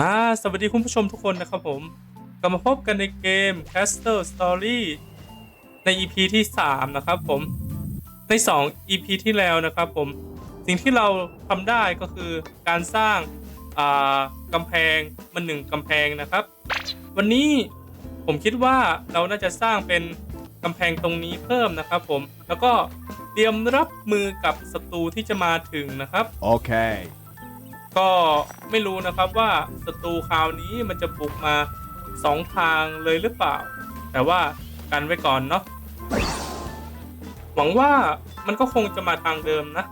อ่าสวัสดีคุณผู้ชมทุกคนนะครับผมกลับมาพบกันในเกม Castle Story ใน EP ที่ 3 นะครับผม ใน 2 EP ที่แล้วนะครับผม สิ่งที่เราทำได้ก็คือการสร้างอ่ากำแพงมันหนึ่งกำแพงนะครับ วันนี้ผมคิดว่าเราน่าจะสร้างเป็นกำแพงตรงนี้เพิ่มนะครับผม แล้วก็เตรียมรับมือกับศัตรูที่จะมาถึงนะครับ Okay. ก็ไม่รู้นะครับว่าศัตรูคราวนี้มันจะบุกมาสองทางเลยหรือเปล่า แต่ว่ากันไว้ก่อนเนาะหวังว่ามันก็คงจะมาทางเดิมนะ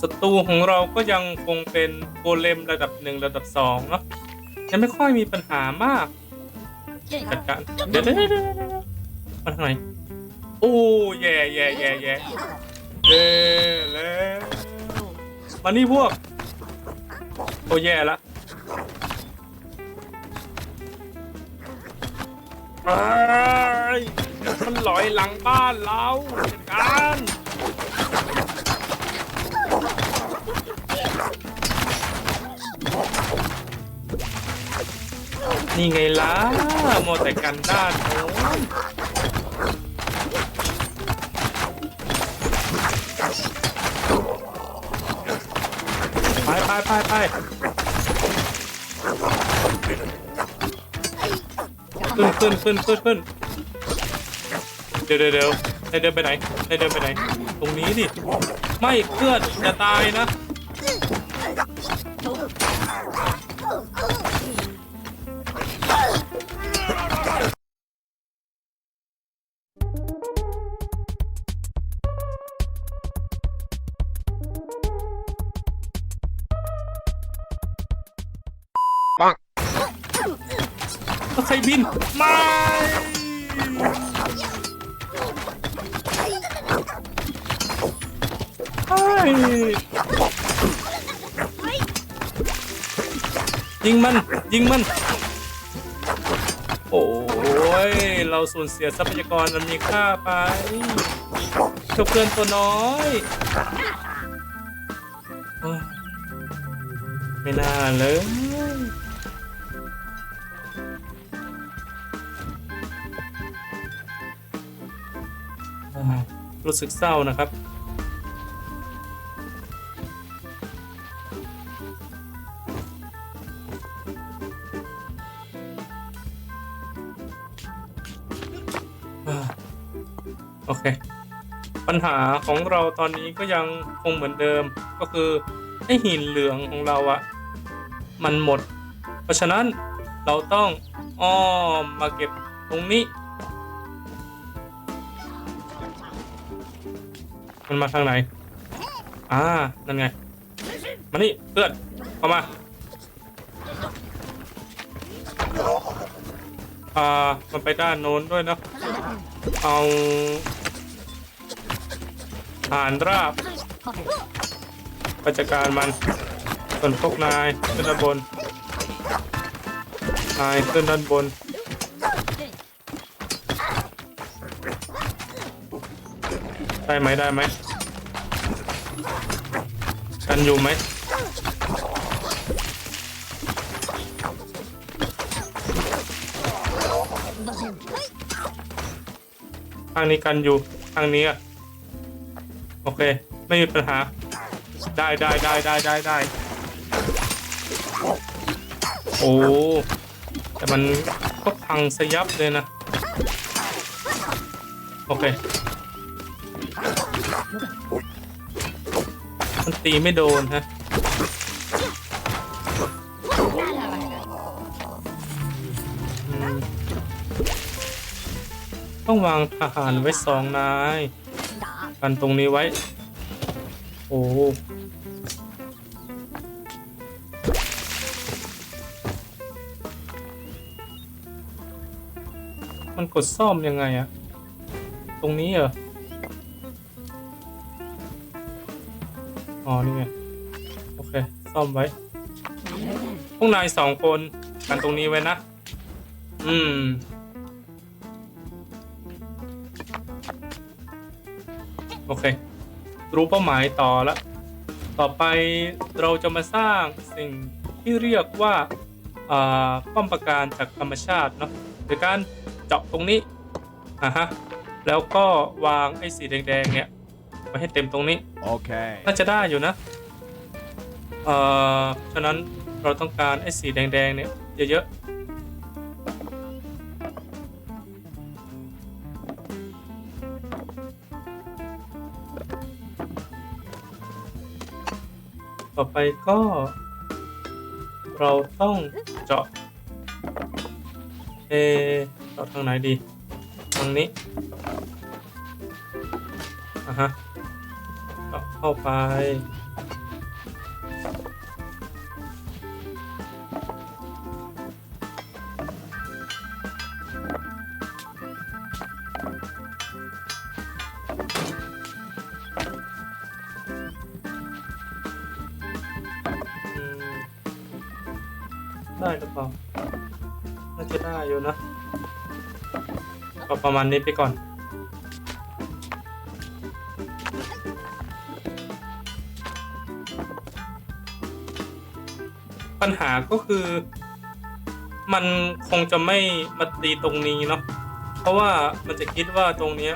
ศัตรูของเราก็ยังคงเป็นโกเลมระดับหนึ่งระดับสองเนาะยังไม่ค่อยมีปัญหามากจัดการเดี๋ยวเดี๋ยวเดี๋ยวมาทางไหนโอ้แย่แย่แย่แย่เย่แล้วมานี่พวก โอ้แย่ละไอ้ยมันลอยหลังบ้านเราจัดการนี่ไงล่ะโมแต่กันด้านโน้น ไปไปไปขึ้นขึ้นขึ้นขึ้นขึ้นเดี๋ยวเดี๋ยวเดี๋ยวนายเดินไปไหนนายเดินไปไหน ตรงนี้ดิ ไม่เพื่อนจะตายนะ ใครบินม่เฮ้ยยิงมัน ยิงมัน โอ้ย เราสูญเสียทรัพยากรมันมีค่าไปเจ้าเพื่อนตัวน้อยเฮ้ยไม่น่าเลย รู้สึกเศร้านะครับ โอเค ปัญหาของเราตอนนี้ก็ยังคงเหมือนเดิมก็คือไอหินเหลืองของเราอะมันหมด เพราะฉะนั้นเราต้องอ้อมมาเก็บตรงนี้ มันมาทางไหน อ่า นั่นไง มานี่เพื่อนเข้ามา อ่า มันไปด้านโน้นด้วยนะ เอาอ่านราบปจัดการมันส่วนพวกนายขึ้นด้านบน นายขึ้นด้านบน ได้ไหมได้ไหมกันอยู่ไหมทางนี้กันอยู่ทางนี้อะโอเค ไม่มีปัญหา ได้ได้ได้ได้ได้ได้โอ้แต่มันก็พังสยับเลยนะ โอเค มันตีไม่โดนฮะต้องวางทหารไว้สองนายกันตรงนี้ไว้ โอ้มันกดซ่อมยังไงอะ ตรงนี้เหรอ อ๋อนี่ไงโอเค ซ่อมไว้ พวกนายสองคนกันตรงนี้ไว้นะ อืม โอเค รู้เป้าหมายต่อละ ต่อไปเราจะมาสร้างสิ่งที่เรียกว่าอ่าป้อมปราการจากธรรมชาติเนาะโดยการเจาะตรงนี้อะฮะ แล้วก็วางไอ้สีแดงๆเนี่ย ไว้ให้เต็มตรงนี้ Okay. น่าจะได้อยู่นะเอ่อฉะนั้นเราต้องการไอ้สีแดงๆเนี่ยเยอะๆ ต่อไปก็ เราต้องเจาะเอะเจาะทางไหนดี ทางนี้อะฮะ เข้าไปได้หรือเปล่าน่าจะได้อยู่นะก็ประมาณนี้ไปก่อน ปัญหาก็คือ มันคงจะไม่มาตีตรงนี้เนาะเพราะว่ามันจะคิดว่าตรงเนี้ย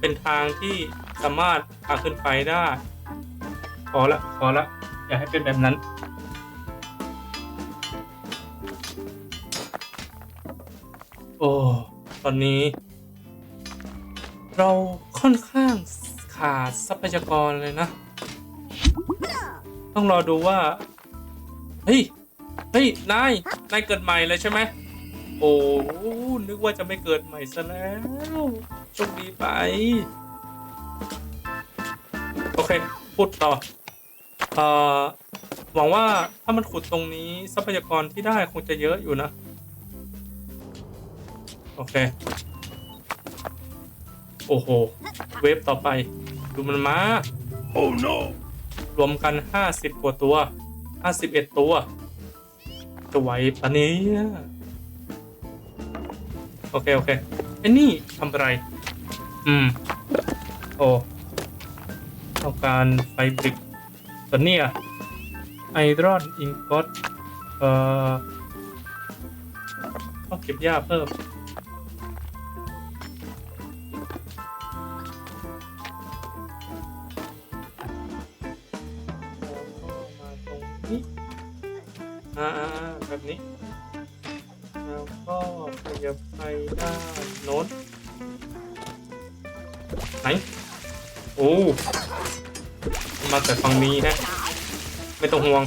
เป็นทางที่สามารถพาขึ้นไปได้พอละพอละ อย่าให้เป็นแบบนั้น โอ้ตอนนี้ เราค่อนข้างขาดทรัพยากรเลยนะ ต้องรอดูว่า เฮ้ย เฮ้ย นาย นายเกิดใหม่เลยใช่ไหม โอ้ นึกว่าจะไม่เกิดใหม่ซะแล้วโชคดีไป โอเค พูดต่อเอ่อหวังว่าถ้ามันขุดตรงนี้ทรัพยากรที่ได้คงจะเยอะอยู่นะ โอเค โอ้โห เวฟต่อไป ดูมันมา Oh no. รวมกันห้าสิบกว่าตัว ห้าสิบเอ็ดตัวจะไหวปะเนี่ยโอเค โอเคไอ้นี่ทำอะไร อืม โอ้ต้องการไฟบริกตัวเนี้ไอรอนอิงกอตเอ่อต้องเก็บหญ้าเพิ่ม ไม่ต้องห่วง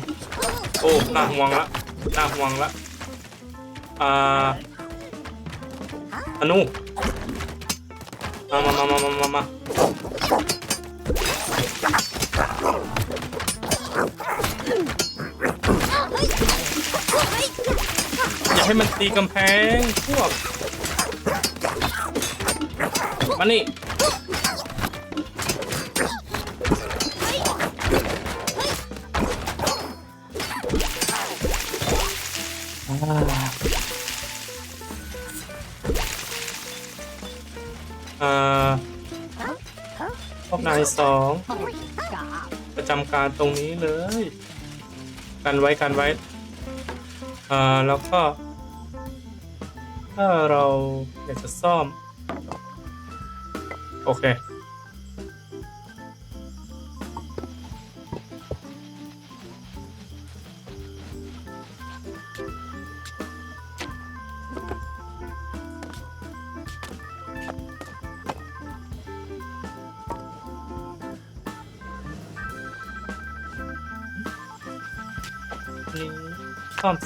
โอ้น่าห่วงละน่าห่วงละอ่าอนุมามามามามามามาอย่าให้มันตีกำแพงพวกมานี่ สองประจำการตรงนี้เลย กันไว้กันไว้อ่าแล้วก็ ถ้าเราอยากจะซ่อม โอเค ซ่อมเ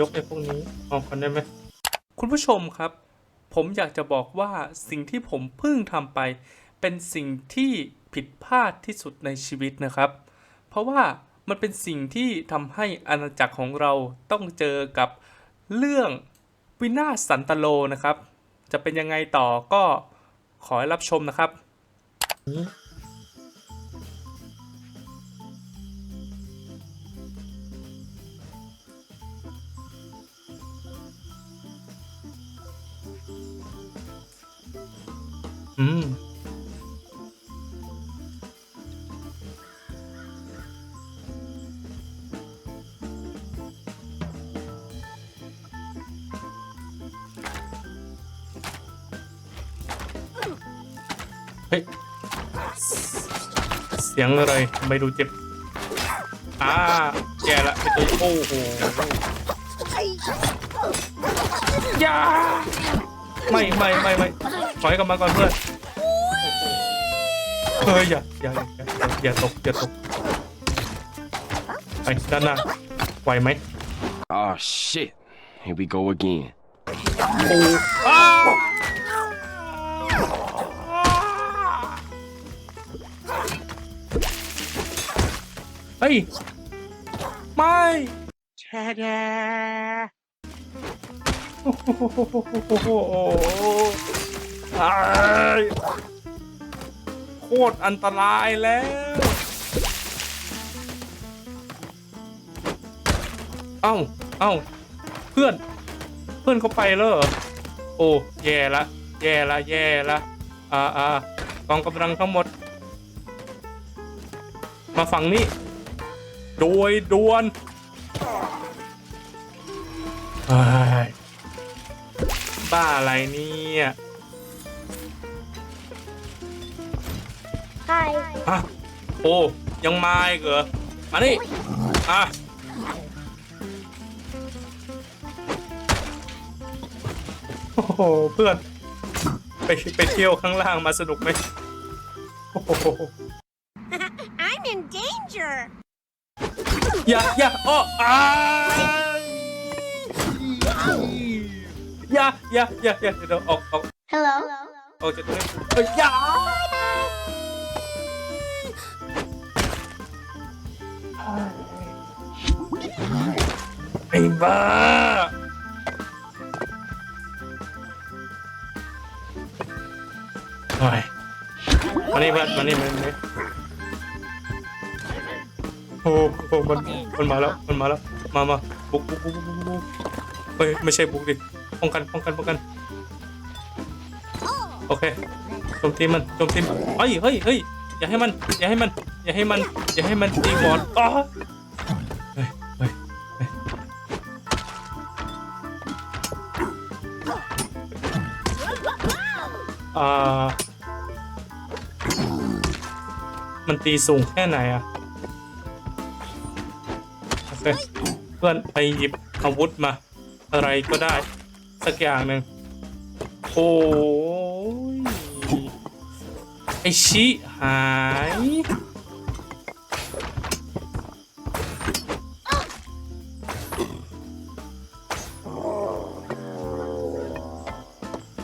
ยกไอ้พวกนี้ออกกันได้ไหมคุณผู้ชมครับ ผมอยากจะบอกว่าสิ่งที่ผมเพิ่งทำไป เป็นสิ่งที่ผิดพลาดที่สุดในชีวิตนะครับ เพราะว่ามันเป็นสิ่งที่ทำให้อาณาจักรของเราต้องเจอกับเรื่องวินาศสันตโลนะครับ จะเป็นยังไงต่อก็ขอให้รับชมนะครับ อืมเฮ้ย เสียงอะไรไม่ดูเจ็บ อ่าแย่ละไอตัวโอ้โหอยา ไม่ไม่ไม่ไม่ถอยกลับมาก่อนเพื่อนเฮ้ยอย่าอย่าอย่าอย่าอย่าตกอย่าตกไปด้านหน้าไหวไหม Oh shit. Here we go again. โอ้อ้าวเฮ้ยไม่แชร์แด โคตรอันตรายแล้ว เอ้า เอ้า เพื่อน เพื่อนเขาไปแล้วโอ้ แย่ละ แย่ละ แย่ละ อ่าอ่ากองกำลังทั้งหมด มาฝั่งนี้ โดยด่วนเฮ้ย บ้าอะไรเนี่ย Hi. อะโอ้ยังมาอีกเหรอมานี่อะโอ้โหเพื่อนไปไปเที่ยวข้างล่างมาสนุกไหมโอ้โห I'm in danger. อย่าอย่าอ้ออ้าย อย่าอย่าอย่าอย่าเดี๋ยวออกออก Hello. ออกจากตรงนี้เอ้ยอย่าไอ้บ้าโอ้ยมานี่เพื่อนมานี่มานี่โอ้โหมันมันมาแล้วมันมาแล้วมามาบุกบุกบุกบุกบุกบุกเฮ้ยไม่ใช่บุกดิ ป้องกันป้องกันป้องกันโอเคโจมตีมันโจมตีเฮ้ยเฮ้ยเฮ้ยอย่าให้มันอย่าให้มันอย่าให้มันอย่าให้มันตีบอลอ๋อเฮ้ยเฮ้ยเฮ้ยอ่ามันตีสูงแค่ไหนอะโอเคเพื่อนไปหยิบอาวุธมา อะไรก็ได้ สักอย่างหนึ่งโอ้ยไอชิหาย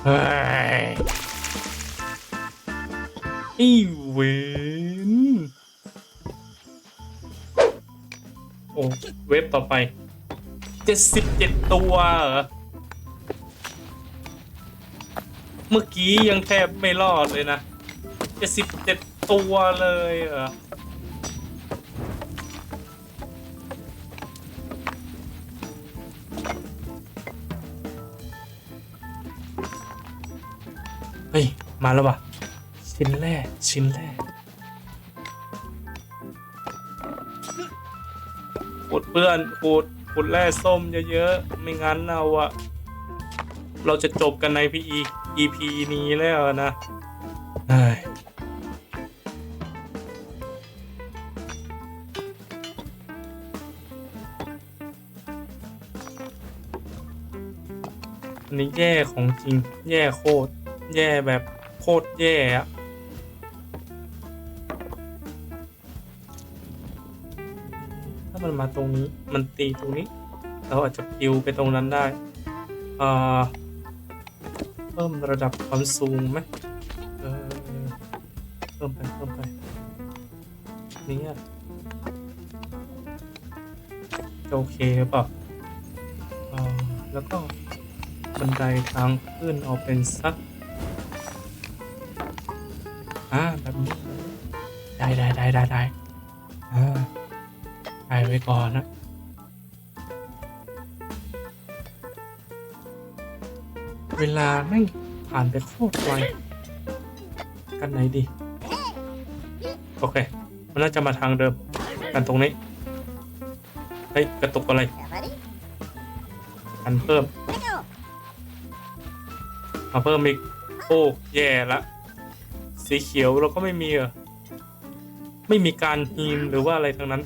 เฮ้ยไอีเวนโอ้เว็บต่อไป เจ็ดสิบเจ็ดตัวเหรอ เมื่อกี้ยังแทบไม่รอดเลยนะเจ็ดสิบเจ็ดตัวเลยเหรอเฮ้ย มาแล้วว่ะ ชิ้นแรก ชิ้นแรกขุดเพื่อนขุดขุดแร่ส้มเยอะๆ ไม่งั้นเราอะเราจะจบกันในพีอี EP นี้แล้วนะเฮ้ยอันนี้แย่ของจริง แย่โคตร แย่แบบโคตรแย่อะถ้ามันมาตรงนี้ มันตีตรงนี้ เราอาจจะปิวไปตรงนั้นได้ อ่า เพิ่มระดับความสูงไหมเออเพิ่มไปเพิ่มไปนี่ยจะโอเคหรือเปล่าอ่าแล้วก็บันไดทางขึ้นเอาเป็นสักอ่าแบบนี้ได้ได้ได้ได้ได้อ่าได้ไว้ก่อนนะ เวลาไม่งผ่านไปโคตรไวกันไหนดี โอเค มันน่าจะมาทางเดิม กันตรงนี้ เฮ้ย กระตุกอะไร กันเพิ่ม มาเพิ่มอีก โอ้แย่ละ สีเขียวเราก็ไม่มีเหรอ ไม่มีการฮีมหรือว่าอะไรทั้งนั้น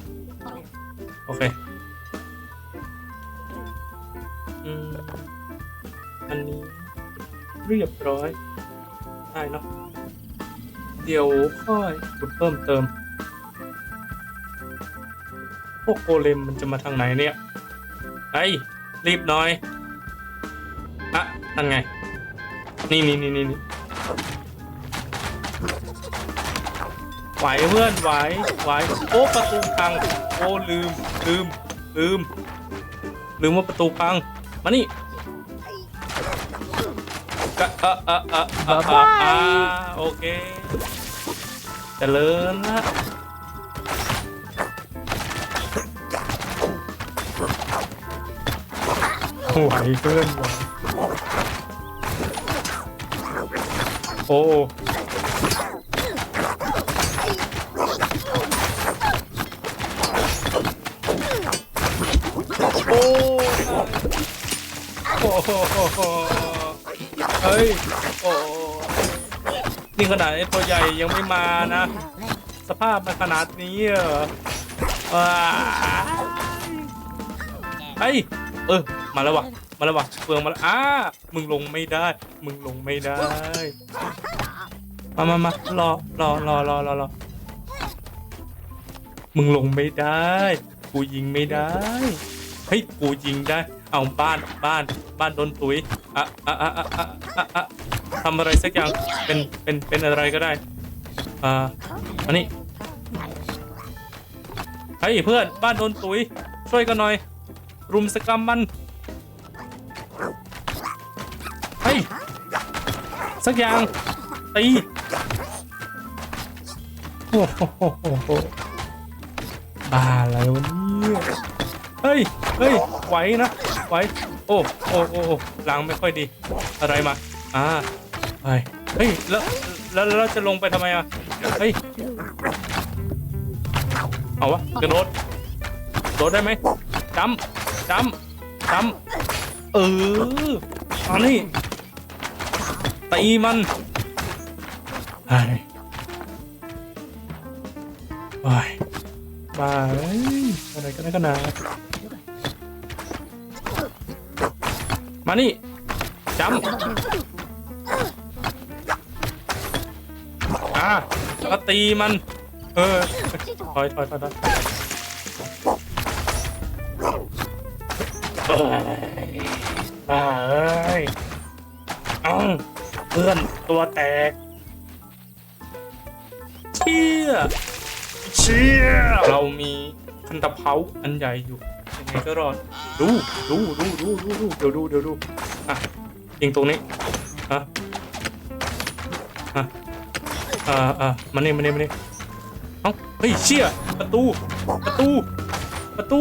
โอเคอันนี้ เรียบร้อยได้เนาะเดี๋ยวค่อยขุดเพิ่มเติม พวกโกเลมมันจะมาทางไหนเนี่ยไอ้ยรีบหน่อยอะนั่นไง นี่นี่นี่นี่นี่ไหวเพื่อนไหวไหวโอ้ประตูพังโอ้ลืมลืมลืมลืมว่าประตูพังมานี่ กะเอะเอะเอะเอะเอะอ่าโอเคเจริญละไหวเพื่อนไหวโอ้โอ้โอ้โห ฮ้ย โอ้นี่ขนาดไอ้ตัวใหญ่ยังไม่มานะ สภาพมันขนาดนี้เหรอว้าเฮ้ยเออ มาแล้ววะมาแล้ววะเฟืองมาแล้วอ้า มึงลงไม่ได้ มึงลงไม่ได้ มามามารอรอรอรอรอรอมึงลงไม่ได้ กูยิงไม่ได้ เฮ้ย กูยิงได้ เอาบ้านบ้านบ้านโดนตุยอะอะอะอะอะอะอะทำอะไรสักอย่างเป็นเป็นเป็นอะไรก็ได้อ่าอันนี้เฮ้ยเพื่อนบ้านโดนตุยช่วยกันหน่อย รุมสกรรมมันเฮ้ยสักอย่างตีโอ้โหบ้าอะไรวะเนี่ยเฮ้ยเฮ้ยไหวนะ ไว้ โอ้ โอ้โอ้หลังไม่ค่อยดี อะไรมา อ่าเฮ้ยเฮ้ย แล้ว แล้วเราจะลงไปทำไมอะ เฮ้ย เอาวะกระโดดโดดได้ไหมจำจำจำเอออันนี้ตีมันไอ้วายบายอะไรกันนะกันนะ มานี่จำอะแล้วก็ตีมัน เออถอยถอยถอยถอยเอ้ยบ้าเอ้ยเอ้าเพื่อนตัวแตกเชี่ยเชี่ยเรามีคันตะเผาอันใหญ่อยู่ยังไงก็รอด ดูดูดูดูดูดูเดี๋ยวดูเดี๋ยวดูอะยิงตรงนี้อะอะอ่าอ่ามานี่มานี่มานี่เอ้าเฮ้ยเชี่ยประตูประตูประตู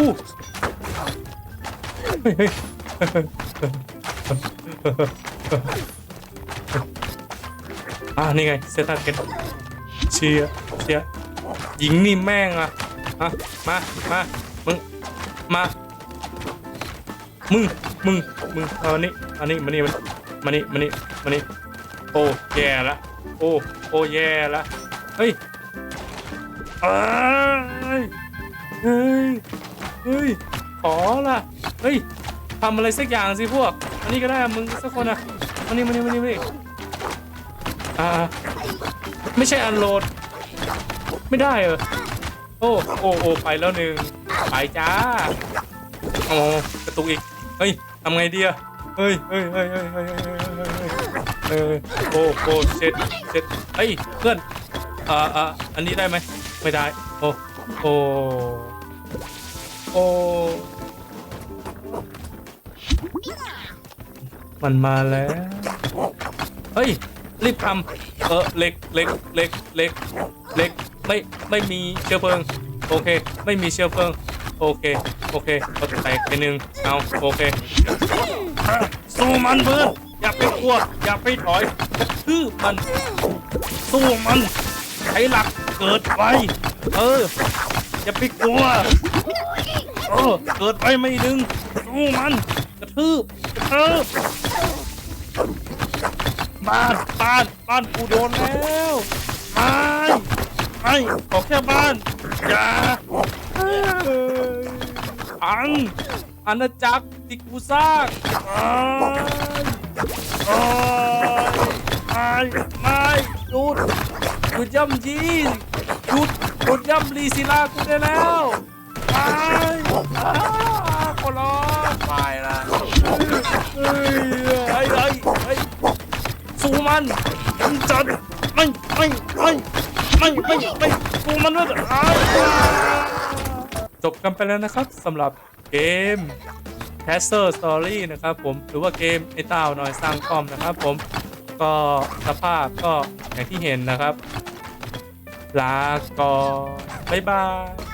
เฮ้ยเฮ้ยอ่านี่ไงเซตาเกตเชียเชียหญิงนี่แม่งอะอะมามามึงมา มึง มึง มึงเอาอันนี้ อันนี้มานี่มันมานี่มานี่มานี่โอ้แย่ละ โอ้โอ้แย่ละ เฮ้ยเอ้ยเฮ้ย เฮ้ย ขอละเฮ้ยทำอะไรสักอย่างสิพวก อันนี้ก็ได้มึงสักคนอะมานี่มานี่มานี่มานี่อ่า ไม่ใช่อันโหลด ไม่ได้เหรอโอ้ โอ้ โอ้ ไปแล้วหนึ่งไปจ้า โอ้กระตุกอีก เฮ้ยทำไงดีอะเฮ้ยเฮ้ยเฮ้ยเฮ้ยเฮ้ยเฮ้ยโอ้โหเช็ดเช็จเฮ้ยเพื่อนอ่าอ่าอันนี้ได้ไหมไม่ได้โอ้โอ้โอ้มันมาแล้วเฮ้ยรีบทำเออเล็กเล็กเล็กเล็กเล็กไม่ไม่มีเชื้อเพลิงโอเค ไม่มีเชื้อเพลิงโอเค อเคก็แตกไปหนึ่งเอาโอเคสู้มันเพื่อนอย่าไปกลัวอย่าไปถอยกระทืบมัน สู้มันใช้หลักเกิดไวเอออย่าไปกลัวเออเกิดไปไม่ดึงสู้มันกระทืบกระทืบบ้านบ้านบ้านกูโดนแล้วไม่ไม่ขอแค่บ้านอย่า อ้ยอังอาณาจักรที่กูสร้างไม่ไม่ไม่หยุดหยุดย่ำยีหยุดหยุดย่ำลีศิลากูได้แล้วไม่อ้าขอร้องไม่ละเฮ้ยเฮ้ยเฮ้ยเฮ้ยสู้มันกำจัดไม่ไม่ไม่ไม่ไม่ไม่สู้มันด้วยอ้าว จบกันไปแล้วนะครับสำหรับเกม c a s t e r Story นะครับผมหรือว่าเกมไอ้เต้าหน่อยสร้างคอมนะครับผมก็สภาพก็อย่างที่เห็นนะครับ ลาก่อนบ๊ายบาย